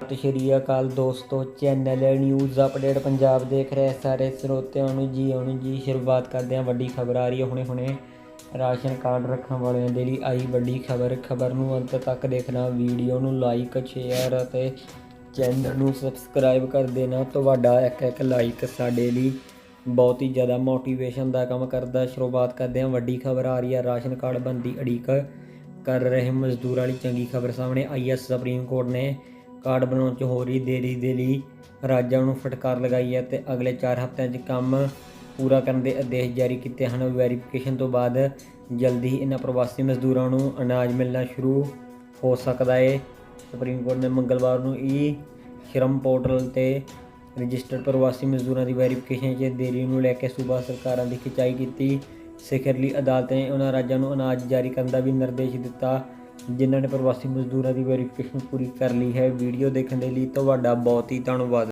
ਸਤਿ ਸ਼੍ਰੀ ਅਕਾਲ ਦੋਸਤੋ, channel news update Punjab ਦੇਖ ਰਹੇ ਸਾਰੇ ਸਰੋਤਿਆਂ ਨੂੰ ਜੀ, ਆਉਣ ਜੀ ਸ਼ੁਰੂਆਤ ਕਰਦੇ ਹਾਂ। ਵੱਡੀ ਖਬਰ ਆ ਰਹੀ ਹੈ ਹੁਣੇ ਹੁਣੇ। ਰਾਸ਼ਨ ਕਾਰਡ ਰੱਖਣ ਵਾਲਿਆਂ ਦੇ ਲਈ ਆਈ ਵੱਡੀ ਖਬਰ। ਖਬਰ ਨੂੰ ਅੰਤ ਤੱਕ ਦੇਖਣਾ, ਵੀਡੀਓ ਨੂੰ ਲਾਈਕ ਸ਼ੇਅਰ ਅਤੇ ਚੈਨਲ ਨੂੰ ਸਬਸਕ੍ਰਾਈਬ ਕਰ ਦੇਣਾ। ਤੁਹਾਡਾ ਇੱਕ ਇੱਕ ਲਾਈਕ ਸਾਡੇ ਲਈ ਬਹੁਤ ਹੀ ਜ਼ਿਆਦਾ ਮੋਟੀਵੇਸ਼ਨ ਦਾ ਕੰਮ ਕਰਦਾ। ਸ਼ੁਰੂਆਤ ਕਰਦੇ ਹਾਂ। ਵੱਡੀ ਖਬਰ ਆ ਰਹੀ ਹੈ। ਰਾਸ਼ਨ ਕਾਰਡ ਬੰਦੀ ਅੜੀਕ ਕਰ ਰਹੇ ਮਜ਼ਦੂਰਾਂ ਲਈ ਚੰਗੀ ਖਬਰ ਸਾਹਮਣੇ ਆਈ ਹੈ। ਸੁਪਰੀਮ ਕੋਰਟ ਨੇ ਕਾਰਡ ਬਣਾਉਣ 'ਚ ਹੋ ਰਹੀ ਦੇਰੀ ਦੇ ਲਈ ਰਾਜਾਂ ਨੂੰ ਫਟਕਾਰ ਲਗਾਈ ਹੈ ਤੇ ਅਗਲੇ 4 ਹਫ਼ਤਿਆਂ 'ਚ ਕੰਮ ਪੂਰਾ ਕਰਨ ਦੇ ਆਦੇਸ਼ ਜਾਰੀ ਕੀਤੇ ਹਨ। ਵੈਰੀਫਿਕੇਸ਼ਨ ਤੋਂ ਬਾਅਦ ਜਲਦੀ ਹੀ ਇਹਨਾਂ ਪ੍ਰਵਾਸੀ ਮਜ਼ਦੂਰਾਂ ਨੂੰ ਅਨਾਜ ਮਿਲਣਾ ਸ਼ੁਰੂ ਹੋ ਸਕਦਾ ਹੈ ਸੁਪਰੀਮ ਕੋਰਟ ਨੇ ਮੰਗਲਵਾਰ ਨੂੰ ਈ ਸ਼ਰਮ ਪੋਰਟਲ ਤੇ ਰਜਿਸਟਰਡ ਪ੍ਰਵਾਸੀ ਮਜ਼ਦੂਰਾਂ ਦੀ ਵੈਰੀਫਿਕੇਸ਼ਨ 'ਚ ਦੇਰੀ ਨੂੰ ਲੈ ਕੇ ਸੂਬਾ ਸਰਕਾਰਾਂ ਦੀ ਖਿਚਾਈ ਕੀਤੀ। ਸਿਖਰਲੀ ਅਦਾਲਤ ਨੇ ਉਹਨਾਂ ਰਾਜਾਂ ਨੂੰ ਅਨਾਜ ਜਾਰੀ ਕਰਨ ਦਾ ਵੀ ਨਿਰਦੇਸ਼ ਦਿੱਤਾ। ਜਿਨ੍ਹਾਂ ਨੇ ਪ੍ਰਵਾਸੀ ਮਜ਼ਦੂਰਾਂ ਦੀ ਵੈਰੀਫਿਕੇਸ਼ਨ ਪੂਰੀ ਕਰ ਲਈ ਹੈ। ਵੀਡੀਓ ਦੇਖਣ ਦੇ ਲਈ ਤੁਹਾਡਾ ਬਹੁਤ ਹੀ ਧੰਨਵਾਦ।